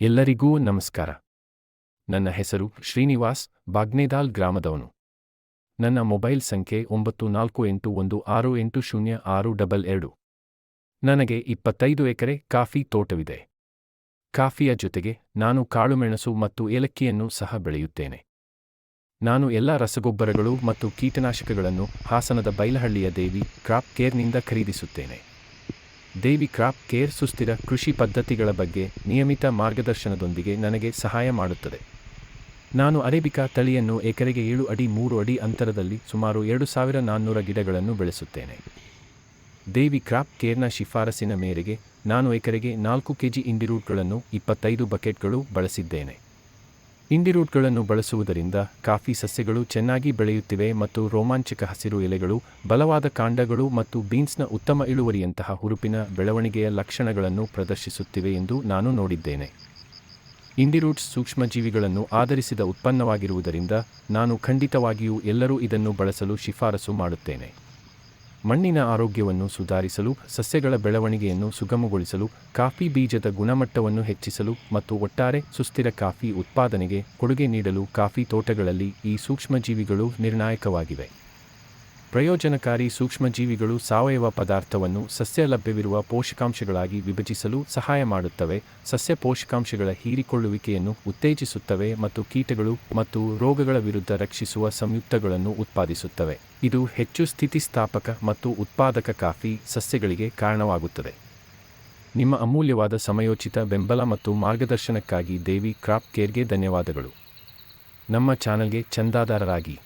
ಎಲ್ಲರಿಗೂ ನಮಸ್ಕಾರ. ನನ್ನ ಹೆಸರು ಶ್ರೀನಿವಾಸ್ ಬಾಗ್ನೇದಾಲ್ ಗ್ರಾಮದವನು. ನನ್ನ ಮೊಬೈಲ್ ಸಂಖ್ಯೆ ಒಂಬತ್ತು ನಾಲ್ಕು ಎಂಟು ಒಂದು ಆರು ಎಂಟು ಶೂನ್ಯ ಆರು ಡಬಲ್ ಎರಡು. ನನಗೆ ಇಪ್ಪತ್ತೈದು ಎಕರೆ ಕಾಫಿ ತೋಟವಿದೆ. ಕಾಫಿಯ ಜೊತೆಗೆ ನಾನು ಕಾಳುಮೆಣಸು ಮತ್ತು ಏಲಕ್ಕಿಯನ್ನು ಸಹ ಬೆಳೆಯುತ್ತೇನೆ. ನಾನು ಎಲ್ಲ ರಸಗೊಬ್ಬರಗಳು ಮತ್ತು ಕೀಟನಾಶಕಗಳನ್ನು ಹಾಸನದ ಬೈಲಹಳ್ಳಿಯ ದೇವಿ ಕ್ರಾಪ್ ಕೇರ್ನಿಂದ ಖರೀದಿಸುತ್ತೇನೆ. ದೇವಿ ಕ್ರಾಪ್ ಕೇರ್ ಸುಸ್ಥಿರ ಕೃಷಿ ಪದ್ಧತಿಗಳ ಬಗ್ಗೆ ನಿಯಮಿತ ಮಾರ್ಗದರ್ಶನದೊಂದಿಗೆ ನನಗೆ ಸಹಾಯ ಮಾಡುತ್ತದೆ. ನಾನು ಅರೇಬಿಕಾ ತಳಿಯನ್ನು ಎಕರೆಗೆ ಏಳು ಅಡಿ ಮೂರು ಅಡಿ ಅಂತರದಲ್ಲಿ ಸುಮಾರು ಎರಡು ಸಾವಿರ ನಾನ್ನೂರ ಗಿಡಗಳನ್ನು ಬೆಳೆಸುತ್ತೇನೆ. ದೇವಿ ಕ್ರಾಪ್ ಕೇರ್ನ ಶಿಫಾರಸಿನ ಮೇರೆಗೆ ನಾನು ಎಕರೆಗೆ ನಾಲ್ಕು ಕೆಜಿ ಇಂಡಿರೂಟ್ಗಳನ್ನು ಇಪ್ಪತ್ತೈದು ಬಕೆಟ್ಗಳು ಬಳಸಿದ್ದೇನೆ. ಇಂಡಿರೂಟ್ಗಳನ್ನು ಬಳಸುವುದರಿಂದ ಕಾಫಿ ಸಸ್ಯಗಳು ಚೆನ್ನಾಗಿ ಬೆಳೆಯುತ್ತಿವೆ ಮತ್ತು ರೋಮಾಂಚಕ ಹಸಿರು ಎಲೆಗಳು, ಬಲವಾದ ಕಾಂಡಗಳು ಮತ್ತು ಬೀನ್ಸ್ನ ಉತ್ತಮ ಇಳುವರಿಯಂತಹ ಹುರುಪಿನ ಬೆಳವಣಿಗೆಯ ಲಕ್ಷಣಗಳನ್ನು ಪ್ರದರ್ಶಿಸುತ್ತಿವೆ ಎಂದು ನಾನು ನೋಡಿದ್ದೇನೆ. ಇಂಡಿರೂಟ್ಸ್ ಸೂಕ್ಷ್ಮಜೀವಿಗಳನ್ನು ಆಧರಿಸಿದ ಉತ್ಪನ್ನವಾಗಿರುವುದರಿಂದ ನಾನು ಖಂಡಿತವಾಗಿಯೂ ಎಲ್ಲರೂ ಇದನ್ನು ಬಳಸಲು ಶಿಫಾರಸು ಮಾಡುತ್ತೇನೆ. ಮಣ್ಣಿನ ಆರೋಗ್ಯವನ್ನು ಸುಧಾರಿಸಲು, ಸಸ್ಯಗಳ ಬೆಳವಣಿಗೆಯನ್ನು ಸುಗಮಗೊಳಿಸಲು, ಕಾಫಿ ಬೀಜದ ಗುಣಮಟ್ಟವನ್ನು ಹೆಚ್ಚಿಸಲು ಮತ್ತು ಒಟ್ಟಾರೆ ಸುಸ್ಥಿರ ಕಾಫಿ ಉತ್ಪಾದನೆಗೆ ಕೊಡುಗೆ ನೀಡಲು ಕಾಫಿ ತೋಟಗಳಲ್ಲಿ ಈ ಸೂಕ್ಷ್ಮಜೀವಿಗಳು ನಿರ್ಣಾಯಕವಾಗಿವೆ. ಪ್ರಯೋಜನಕಾರಿ ಸೂಕ್ಷ್ಮಜೀವಿಗಳು ಸಾವಯವ ಪದಾರ್ಥವನ್ನು ಸಸ್ಯ ಲಭ್ಯವಿರುವ ಪೋಷಕಾಂಶಗಳಾಗಿ ವಿಭಜಿಸಲು ಸಹಾಯ ಮಾಡುತ್ತವೆ. ಸಸ್ಯ ಪೋಷಕಾಂಶಗಳ ಹೀರಿಕೊಳ್ಳುವಿಕೆಯನ್ನು ಉತ್ತೇಜಿಸುತ್ತವೆ ಮತ್ತು ಕೀಟಗಳು ಮತ್ತು ರೋಗಗಳ ವಿರುದ್ಧ ರಕ್ಷಿಸುವ ಸಂಯುಕ್ತಗಳನ್ನು ಉತ್ಪಾದಿಸುತ್ತವೆ. ಇದು ಹೆಚ್ಚು ಸ್ಥಿತಿಸ್ಥಾಪಕ ಮತ್ತು ಉತ್ಪಾದಕ ಕಾಫಿ ಸಸ್ಯಗಳಿಗೆ ಕಾರಣವಾಗುತ್ತದೆ. ನಿಮ್ಮ ಅಮೂಲ್ಯವಾದ ಸಮಯೋಚಿತ ಬೆಂಬಲ ಮತ್ತು ಮಾರ್ಗದರ್ಶನಕ್ಕಾಗಿ ದೇವಿ ಕ್ರಾಪ್ ಕೇರ್ಗೆ ಧನ್ಯವಾದಗಳು. ನಮ್ಮ ಚಾನಲ್ಗೆ ಚಂದಾದಾರರಾಗಿ.